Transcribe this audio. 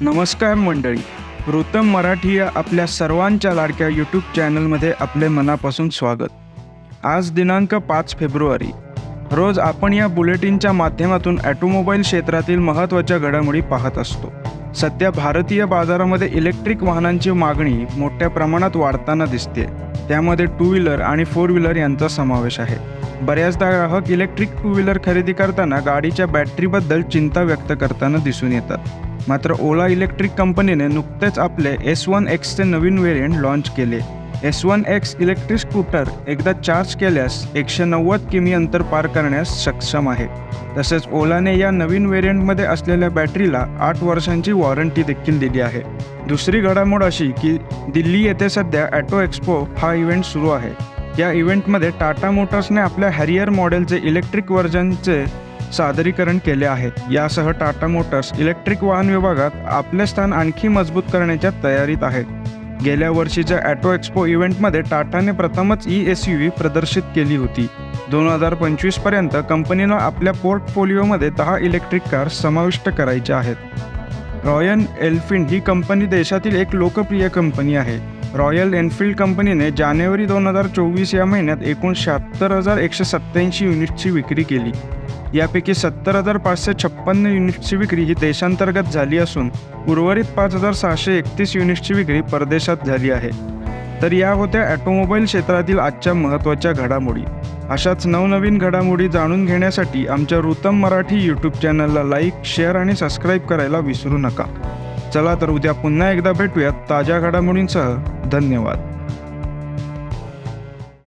नमस्कार मंडळी. वृत्तम मराठी या आपल्या सर्वांच्या लाडक्या यूट्यूब चॅनलमध्ये आपले मनापासून स्वागत. आज दिनांक पाच फेब्रुवारी. रोज आपण या बुलेटिनच्या माध्यमातून ॲटोमोबाईल क्षेत्रातील महत्त्वाच्या घडामोडी पाहत असतो. सध्या भारतीय बाजारामध्ये इलेक्ट्रिक वाहनांची मागणी मोठ्या प्रमाणात वाढताना दिसते. त्यामध्ये टू व्हीलर आणि फोर व्हीलर यांचा समावेश आहे. बऱ्याचदा ग्राहक इलेक्ट्रिक टू व्हीलर खरेदी करताना गाडीच्या बॅटरीबद्दल चिंता व्यक्त करताना दिसून येतात. मात्र ओला इलेक्ट्रिक कंपनीने नुकतेच आपले एस वन एक्सचे नवीन व्हेरियंट लॉन्च केले. S one X electric scooter एकदा चार्ज केल्यास एकशे नव्वद किमी अंतर पार करण्यास सक्षम आहे. तसेच ओलाने या नवीन व्हेरियंटमध्ये असलेल्या बॅटरीला आठ वर्षांची वॉरंटी देखील दिली आहे. दुसरी घडामोड अशी की दिल्ली येथे सध्या ॲटो एक्सपो हा इव्हेंट सुरू आहे. या इव्हेंटमध्ये टाटा मोटर्सने आपल्या हॅरियर मॉडेलचे इलेक्ट्रिक व्हर्जनचे सादरीकरण केले आहे. यासह टाटा मोटर्स इलेक्ट्रिक वाहन विभागात आपले स्थान आणखी मजबूत करण्याच्या तयारीत आहेत. गेल्या वर्षीच्या ॲटो एक्सपो इव्हेंटमध्ये टाटाने प्रथमच ई एस यू व्ही प्रदर्शित केली होती. दोन हजार पंचवीसपर्यंत कंपनीनं आपल्या पोर्टफोलिओमध्ये दहा इलेक्ट्रिक कार समाविष्ट करायच्या आहेत. रॉयल एल्फिन ही कंपनी देशातील एक लोकप्रिय कंपनी आहे. रॉयल एनफिल्ड कंपनीने जानेवारी दोन हजार चोवीस या महिन्यात एकूण शहात्तर हजार एकशे सत्त्याऐंशी युनिट्सची विक्री केली. यापैकी सत्तर हजार पाचशे छप्पन्न युनिट्सची विक्री ही देशांतर्गत झाली असून उर्वरित पाच हजार सहाशे एकतीस युनिट्सची विक्री परदेशात झाली आहे. तर या होत्या ॲटोमोबाईल क्षेत्रातील आजच्या महत्त्वाच्या घडामोडी. अशाच नवनवीन घडामोडी जाणून घेण्यासाठी आमच्या रुतम मराठी यूट्यूब चॅनलला लाईक शेअर आणि सबस्क्राईब करायला विसरू नका. चला तर उद्या पुन्हा एकदा भेटूयात ताज्या घडामोडींसह. धन्यवाद.